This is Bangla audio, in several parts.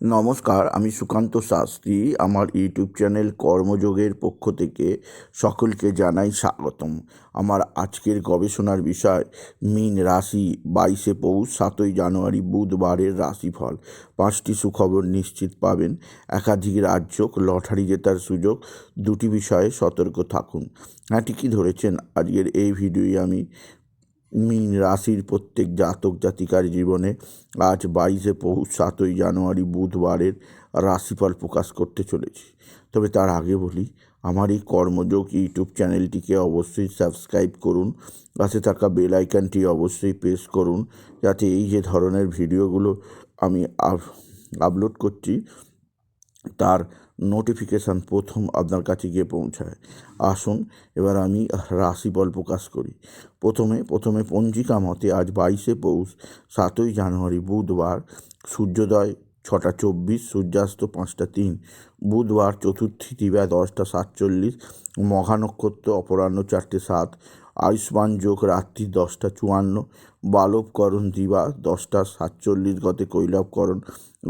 নমস্কার, আমি সুকান্ত শাস্ত্রী। আমার ইউটিউব চ্যানেল কর্মযোগের পক্ষ থেকে সকলকে জানাই স্বাগতম। আমার আজকের গবেষণার বিষয়, মীন রাশি, বাইশে পৌষ, সাতই জানুয়ারি, বুধবারের রাশিফল। পাঁচটি সুখবর নিশ্চিত পাবেন। একাধিক রাজ্য লটারি জেতার সুযোগ, দুটি বিষয়ে সতর্ক থাকুন। হ্যাঁ ঠিকই ধরেছেন। আজকের এই ভিডিওয়ে আমি মীন রাশির প্রত্যেক জাতক জাতিকার জীবনে আজ বাইশে পৌষ, সাতই জানুয়ারি বুধবারের রাশিফল প্রকাশ করতে চলেছি। তবে তার আগে বলি, আমার এই কর্মযোগ ইউটিউব চ্যানেলটিকে অবশ্যই সাবস্ক্রাইব করুন, পাশে থাকা বেল আইকনটি অবশ্যই প্রেস করুন, যাতে এই যে ধরনের ভিডিওগুলো আমি আপলোড করছি, তার নোটিফিকেশান প্রথম আপনার কাছে গিয়ে পৌঁছায়। আসুন, এবার আমি রাশিফল প্রকাশ করি। প্রথমে প্রথমে পঞ্জিকা মতে আজ বাইশে পৌষ, সাতই জানুয়ারি, বুধবার, সূর্যোদয় ছটা চব্বিশ, সূর্যাস্ত পাঁচটা তিন, বুধবার চতুর্থী দিবা দশটা সাতচল্লিশ, মঘা নক্ষত্র অপরাহ্ন চারটে সাত, আয়ুষ্মান যোগ রাত্রি দশটা চুয়ান্ন, বালবকরণ দিবা দশটা সাতচল্লিশ গতে কৈলবকরণ,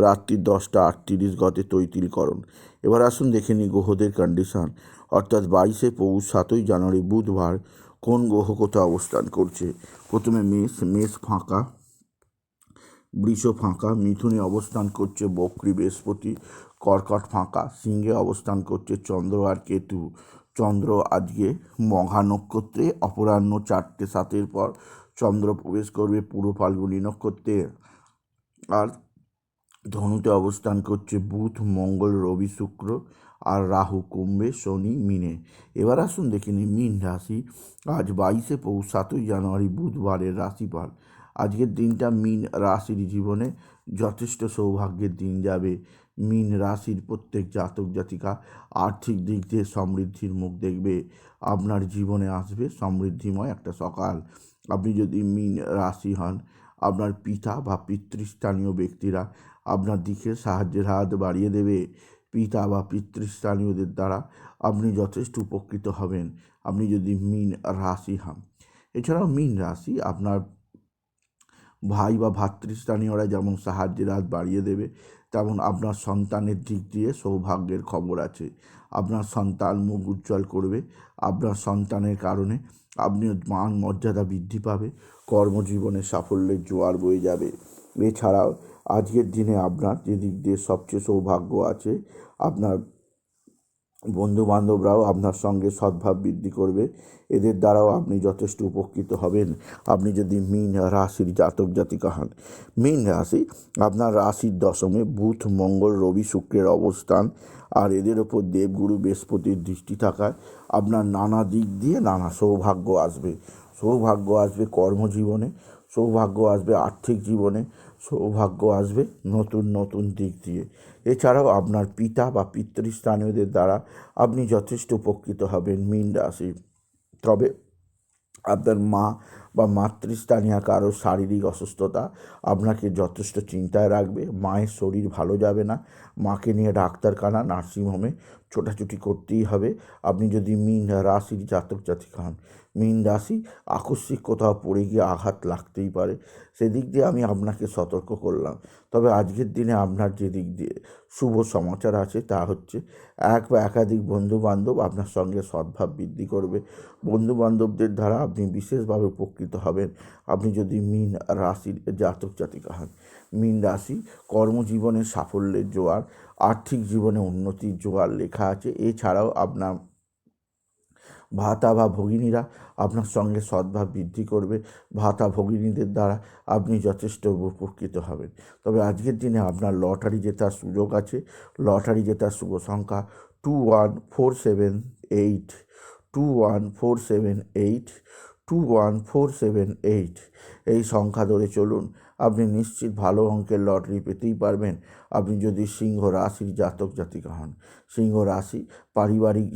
রাত্রি দশটা আটত্রিশ গতে তৈতিলকরণ। এবার আসুন দেখে নিই গ্রহদের কন্ডিশান অর্থাৎ বাইশে পৌষ, সাতই জানুয়ারি, বুধবার কোন গ্রহ কোথায় অবস্থান করছে? প্রথমে মেষ মেষ ফাঁকা, বৃষ ফাঁকা, মিথুনে অবস্থান করছে বক্রী বৃহস্পতি, কর্কট ফাঁকা, সিংহে অবস্থান করছে চন্দ্র আর কেতু। চন্দ্র আজকে মঘা নক্ষত্রে, অপরাহ্ন চারটে, সাতের পর চন্দ্র প্রবেশ করবে পুরো ফাল্গুনি নক্ষত্রে। আর ধনুতে অবস্থান করছে বুধ, মঙ্গল, রবি, শুক্র আর রাহু, কুম্ভে, শনি, মিনে। এবার আসুন দেখে নিই মিন রাশি। আজ বাইশে পৌষ সাতই জানুয়ারি, বুধবারের রাশিফল। আজকের দিনটা মিন রাশির জীবনে যথেষ্ট সৌভাগ্যের দিন যাবে। মিন রাশির প্রত্যেক জাতক, জাতিকা আর্থিক দিক দিয়ে সমৃদ্ধির মুখ দেখবে। আপনার জীবনে আসবে সমৃদ্ধিময় একটা সকাল। আপনি যদি মিন রাশি হন, আপনার পিতা বা পিতৃস্থানীয় ব্যক্তিরা আপনার দিকে সাহায্যের হাত বাড়িয়ে দেবে। পিতা বা পিতৃস্থানীয়দের দ্বারা আপনি যথেষ্ট উপকৃত হবেন। আপনি যদি মিন রাশি হন। এছাড়াও মিন রাশি আপনার ভাই বা ভাতৃস্থানীয়রা যেমন সাহায্যের হাত বাড়িয়ে দেবে, তেমন আপনার সন্তানের দিক দিয়ে সৌভাগ্যের খবর আছে। আপনার সন্তান মুখ উজ্জ্বল করবে। আপনার সন্তানের কারণে আপনি মান মর্যাদা বৃদ্ধি পাবে। কর্মজীবনে সাফল্যের জোয়ার বয়ে যাবে। এছাড়াও আজকের দিনে আপনার যে দিক দিয়ে সবচেয়ে সৌভাগ্য আছে, আপনার বন্ধু বান্ধবরাও আপনার সঙ্গে সদ্ভাব বৃদ্ধি করবে। এদের দ্বারাও আপনি যথেষ্ট উপকৃত হবেন। আপনি যদি মিন রাশির জাতক জাতিকা হন, মিন রাশি আপনার রাশির দশমে বুধ, মঙ্গল, রবি, শুক্রের অবস্থান, আর এদের ওপর দেবগুরু, বৃহস্পতির দৃষ্টি থাকায় আপনার নানা দিক দিয়ে নানা সৌভাগ্য আসবে। সৌভাগ্য আসবে কর্মজীবনে সৌভাগ্য আসবে আর্থিক জীবনে, সৌভাগ্য আসবে নতুন নতুন দিক দিয়ে। এছাড়াও আপনার পিতা বা পিতৃস্থানীয়দের দ্বারা আপনি যথেষ্ট উপকৃত হবেন মিন রাশি। তবে আপনার মা বা মাতৃস্থানীয় কারও শারীরিক অসুস্থতা আপনাকে যথেষ্ট চিন্তায় রাখবে। মায়ের শরীর ভালো যাবে না। মাকে নিয়ে ডাক্তারখানা, নার্সিংহোমে ছোটাছুটি করতেই হবে। আপনি যদি মিন রাশির জাতক জাতিক হন, মিন রাশি আকস্মিক কোথাও পড়ে গিয়ে আঘাত লাগতেই পারে। সেদিক দিয়ে আমি আপনাকে সতর্ক করলাম। তবে আজকের দিনে আপনার যে দিক দিয়ে শুভ সমাচার আছে তা হচ্ছে, এক বা একাধিক বন্ধু বান্ধব আপনার সঙ্গে সদ্ভাব বৃদ্ধি করবে। বন্ধু বান্ধবদের দ্বারা আপনি বিশেষভাবে উপকৃত হবেন। আপনি যদি মিন রাশির জাতক জাতিকা হন মিন রাশি কর্মজীবনে সাফল্যের জোয়ার, আর্থিক জীবনে উন্নতির জোয়ার লেখা আছে। এছাড়াও আপনার ভাতা বা ভগিনীরা আপনার সঙ্গে সদ্ভাব বৃদ্ধি করবে। ভাতা ভগিনীদের দ্বারা আপনি যথেষ্ট উপকৃত হবেন। তবে আজকের দিনে আপনার লটারি জেতার সুযোগ আছে। লটারি জেতার শুভ সংখ্যা two one four seven eight two one four seven eight two one four seven eight এই সংখ্যা ধরে চলুন। আপনি নিশ্চিত ভালো অঙ্কের লটারি পেতেই পারবেন। আপনি যদি সিংহ রাশির জাতক জাতিকা হন, সিংহ রাশি পারিবারিক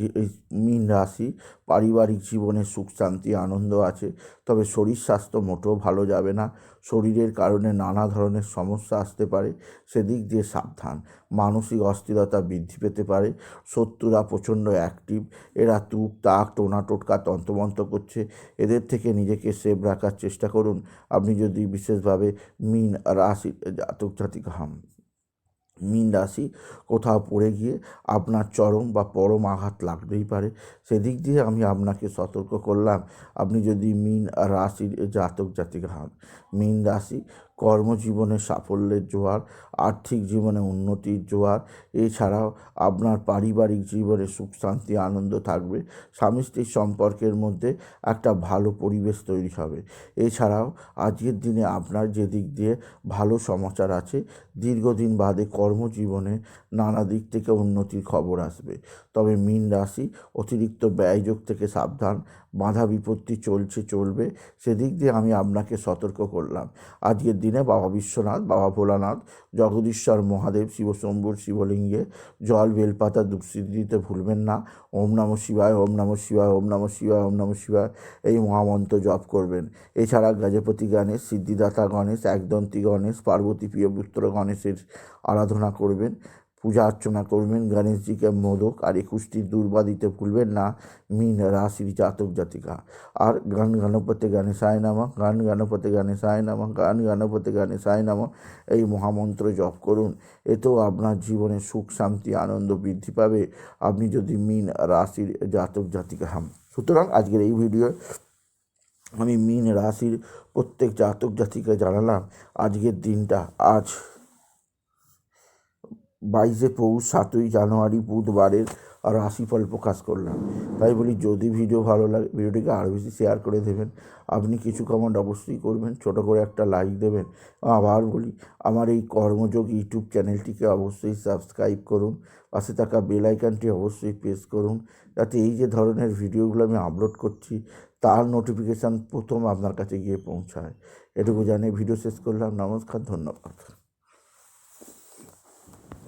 মীন রাশি পারিবারিক জীবনে সুখ, শান্তি, আনন্দ আছে, তবে শরীর স্বাস্থ্য মোটেও ভালো যাবে না। শরীরের কারণে নানা ধরনের সমস্যা আসতে পারে, সেদিক দিয়ে সাবধান। মানসিক অস্থিরতা বৃদ্ধি পেতে পারে, শত্রুরা প্রচণ্ড অ্যাক্টিভ এরা তুক, তাক, টোনা, টোটকা, তন্ত্রমন্ত্র করছে। এদের থেকে নিজেকে সেভ রাখার চেষ্টা করুন। আপনি যদি বিশেষভাবে মিন রাশি, জাতক জাতিকা হন মীন রাশি, কোথাও পড়ে গিয়ে আপনার চরম বা পরম আঘাত লাগতেই পারে। সেদিক দিয়ে আমি আপনাকে সতর্ক করলাম, আপনি যদি মিন রাশির জাতক জাতিক হন মিন রাশি কর্মজীবনে সাফল্যের জোয়ার, আর্থিক জীবনে উন্নতির জোয়ার, এছাড়াও আপনার পারিবারিক জীবনে সুখ, শান্তি, আনন্দ থাকবে। স্বামী স্ত্রীর সম্পর্কের মধ্যে একটা ভালো পরিবেশ তৈরি হবে। এছাড়াও আজকের দিনে আপনার যে দিক দিয়ে ভালো সমাচার আছে, দীর্ঘদিন বাদে কর্মজীবনে নানা দিক থেকে উন্নতির খবর আসবে। তবে মীন রাশি অতিরিক্ত ব্যয়যোগ থেকে সাবধান বাধা বিপত্তি চলছে, চলবে, সেদিক দিয়ে আমি আপনাকে সতর্ক করলাম। আজকের দিনে বাবা বিশ্বনাথ, বাবা ভোলানাথ, জগদীশ্বর মহাদেব শিবশম্ভুর শিবলিঙ্গে, জল বেলপাতা দুপসিদ্ধি দিতে ভুলবেন না। ওম নম শিবায়, ওম নম শিবায়, ওম নম শিবায়, ওম নম শিবায়, এই মহামন্ত্র জপ করবেন। এছাড়া গজপতি গণেশ, সিদ্ধিদাতা গণেশ, একদন্তী গণেশ, পার্বতী প্রিয়পুত্র গণেশের আরাধনা করবেন। পূজা অর্চনা করবেন, গণেশজিকে মোদক আর একুশটি দুর্বা দিতে ভুলবেন না, মীন রাশির জাতক জাতিকা। আর গান গণপতি গণেশায় নামা, গান গণপতি গণেশায় নামা, গান গণপতি গণেশায় নামা, এই মহামন্ত্র জপ করুন। এতেও আপনার জীবনে সুখ, শান্তি, আনন্দ বৃদ্ধি পাবে। আপনি যদি মীন রাশির জাতক জাতিকা হন। সুতরাং আজকের এই ভিডিও আমি মীন রাশির প্রত্যেক জাতক জাতিকে জানালাম, আজকের দিনটা আজ বাইশে পৌষ, সাতই জানুয়ারি বুধবারের আর রাশিফল প্রকাশ করলাম। তাই বলি, যদি ভিডিও ভালো লাগে, ভিডিওটিকে আরও বেশি শেয়ার করে দেবেন। আপনি কিছু কমেন্ট অবশ্যই করবেন, ছোট করে একটা লাইক দেবেন। আবার বলি, আমার এই কর্মযোগ ইউটিউব চ্যানেলটিকে অবশ্যই সাবস্ক্রাইব করুন। পাশে থাকা বেল অবশ্যই প্রেস করুন। যাতে এই যে ধরনের ভিডিওগুলো আমি আপলোড করছি, তার নোটিফিকেশান প্রথম আপনার কাছে গিয়ে পৌঁছায়। এটুকু জানিয়ে ভিডিও শেষ করলাম। নমস্কার, ধন্যবাদ।